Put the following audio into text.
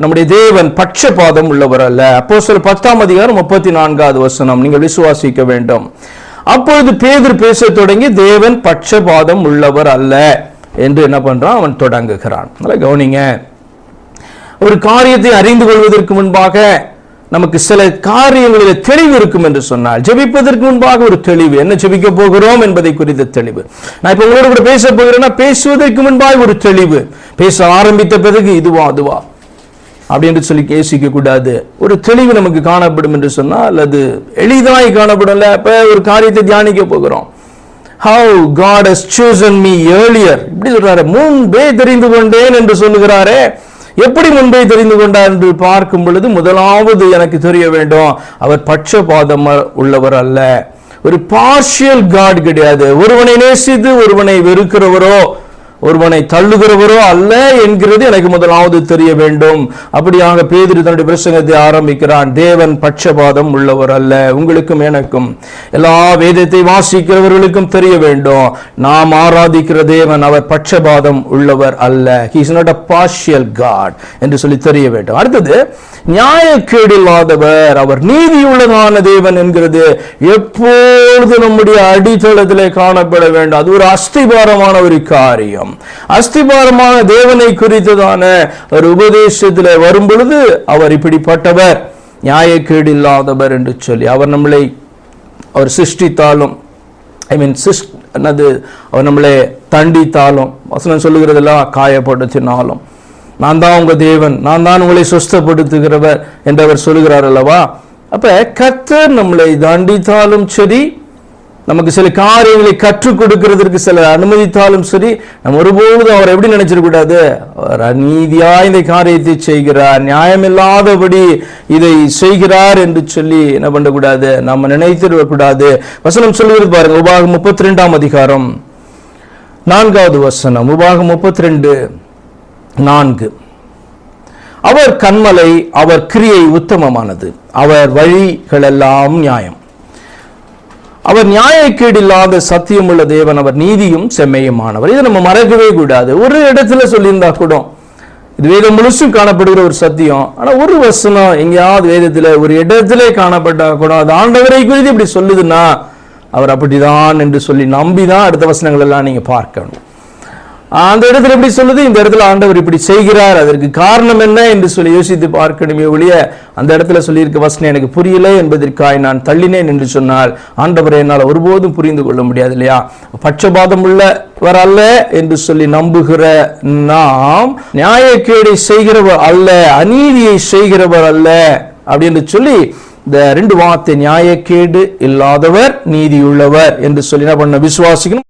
நம்முடைய தேவன் பட்சபாதம் உள்ளவர் அல்ல. அப்போ சில பத்தாம் அதிகாரம் முப்பத்தி நான்காவது வசனம். நீங்கள் விசுவாசிக்க வேண்டும். அப்பொழுது பேதர் பேசத் தொடங்கி தேவன் பட்சபாதம் உள்ளவர் அல்ல. என்று என்ன பண்றான்? அவன் தொடங்குகிறான். நல்லா கவனிங்க. ஒரு காரியத்தை அறிந்து கொள்வதற்கு முன்பாக நமக்கு சில காரியங்களில் தெளிவு இருக்கும் என்று சொன்னால் ஜெபிப்பதற்கு முன்பாக ஒரு தெளிவு. என்ன ஜெபிக்க போகிறோம் என்பதை குறித்த தெளிவு. நான் இப்ப உங்களோட கூட பேச போகிறேன்னா பேசுவதற்கு முன்பாக ஒரு தெளிவு. பேச ஆரம்பித்த பிறகு இதுவா அதுவா. அப்படி என்று சொல்லி யோசிக்க கூடாது. ஒரு தெளிவு நமக்கு காணப்படும் என்று சொன்னால் அது எளிதாய் காணப்படும்ல இப்போ ஒரு காரியத்தை தியானிக்க போகிறோம். How God has chosen me earlier இப்படி சொல்றாரு. முன்பே தெரிந்து கொண்டேன் என்று சொல்லுகிறாரே. எப்படி முன்பே தெரிந்து கொண்டார் என்று பார்க்கும் பொழுது முதலாவது எனக்கு தெரிய வேண்டும் அவர் பட்சபாதம் உள்ளவர் அல்ல. ஒரு பார்ஷியல் காட் கிடையாது. ஒருவனை நேசித்து ஒருவனை வெறுக்கிறவரோ ஒருவனை தள்ளுகிறவரோ அல்ல என்கிறது எனக்கு முதலாவது தெரிய வேண்டும். அப்படியாக பேதிரி தன்னுடைய பிரசங்கத்தை ஆரம்பிக்கிறான். தேவன் பட்சபாதம் உள்ளவர் அல்ல. உங்களுக்கும் எனக்கும் எல்லா வேதத்தை வாசிக்கிறவர்களுக்கும் தெரிய வேண்டும். நாம் ஆராதிக்கிற தேவன் அவர் பட்சபாதம் உள்ளவர் அல்ல. He's not a partial God என்று சொல்லி தெரிய வேண்டும். அடுத்தது நியாயக்கேடில்லாதவர். அவர் நீதியுள்ளதான தேவன் என்கிறது. எப்பொழுது நம்முடைய அடித்தளத்திலே காணப்பட வேண்டும். அது ஒரு அஸ்திபாரமான ஒரு காரியம். அஸ்திபாரமான தேவனை குறித்ததான ஒரு உபதேசத்தில் வரும் பொழுது அவர் இப்படிப்பட்டவர். நியாயக்கேடு இல்லாதவர் என்று சொல்லி அவர் நம்மளை அவர் சிருஷ்டித்தாலும் ஐ மீன் சிஸ் என்னது அவர் நம்மளை தண்டித்தாலும் வசனம் சொல்லுகிறதெல்லாம் காயப்படுத்தினாலும் நான் தான் உங்கள் தேவன் நான் தான் உங்களை சுஸ்தப்படுத்துகிறவர் என்று அவர் சொல்லுகிறார் அல்லவா? அப்போ கத்தர் நம்மளை தண்டித்தாலும் சரி நமக்கு சில காரியங்களை கற்றுக் கொடுக்கிறதுக்கு சில அனுமதித்தாலும் சரி நம்ம ஒருபொழுதும் அவர் எப்படி நினைச்சிடக்கூடாது? அவர் அநீதியா இந்த காரியத்தை செய்கிறார் நியாயமில்லாதபடி இதை செய்கிறார் என்று சொல்லி என்ன பண்ணக்கூடாது? நம்ம நினைத்திடக்கூடாது. வசனம் சொல்லுகிறது பாருங்க உபாகம் முப்பத்தி ரெண்டாம் அதிகாரம். நான்காவது வசனம் உபாகம் முப்பத்தி ரெண்டு நான்கு. அவர் கண்மலை அவர் கிரியை உத்தமமானது. அவர் வழிகளெல்லாம் நியாயம். அவர் நியாயக்கேடில்லாத இல்லாத சத்தியமுள்ள தேவன் அவர் நீதியும் செம்மையுமானவர். இதை நம்ம மறக்கவே கூடாது. ஒரு இடத்துல சொல்லியிருந்தா கூட இது வேதம் முழுசும் காணப்படுகிற ஒரு சத்தியம். ஆனால் ஒரு வசனம் எங்கேயாவது வேதத்தில் ஒரு இடத்துல காணப்பட்டா கூட அது ஆண்டவரை குறித்து இப்படி சொல்லுதுன்னா அவர் அப்படிதான் என்று சொல்லி நம்பி தான் அடுத்த வசனங்கள் எல்லாம் நீங்கள் பார்க்கணும். அந்த இடத்துல எப்படி சொல்லுது? இந்த இடத்துல ஆண்டவர் இப்படி செய்கிறார். அதற்கு காரணம் என்ன என்று சொல்லி யோசித்து பார்க்கணுமே ஒழிய அந்த இடத்துல சொல்லியிருக்க வசனம் எனக்கு புரியல என்பதற்காய் நான் தள்ளினேன் என்று சொன்னால் ஆண்டவரை என்னால் ஒருபோதும் புரிந்து கொள்ள முடியாது இல்லையா? பட்சபாதம் உள்ளவர் அல்ல என்று சொல்லி நம்புகிற நாம் நியாயக்கேடை செய்கிறவர் அல்ல அநீதியை செய்கிறவர் அல்ல அப்படின்னு சொல்லி இந்த ரெண்டு வார்த்தை நியாயக்கேடு இல்லாதவர் நீதியுள்ளவர் என்று சொல்லி என்ன பண்ண? விசுவாசிக்கணும்.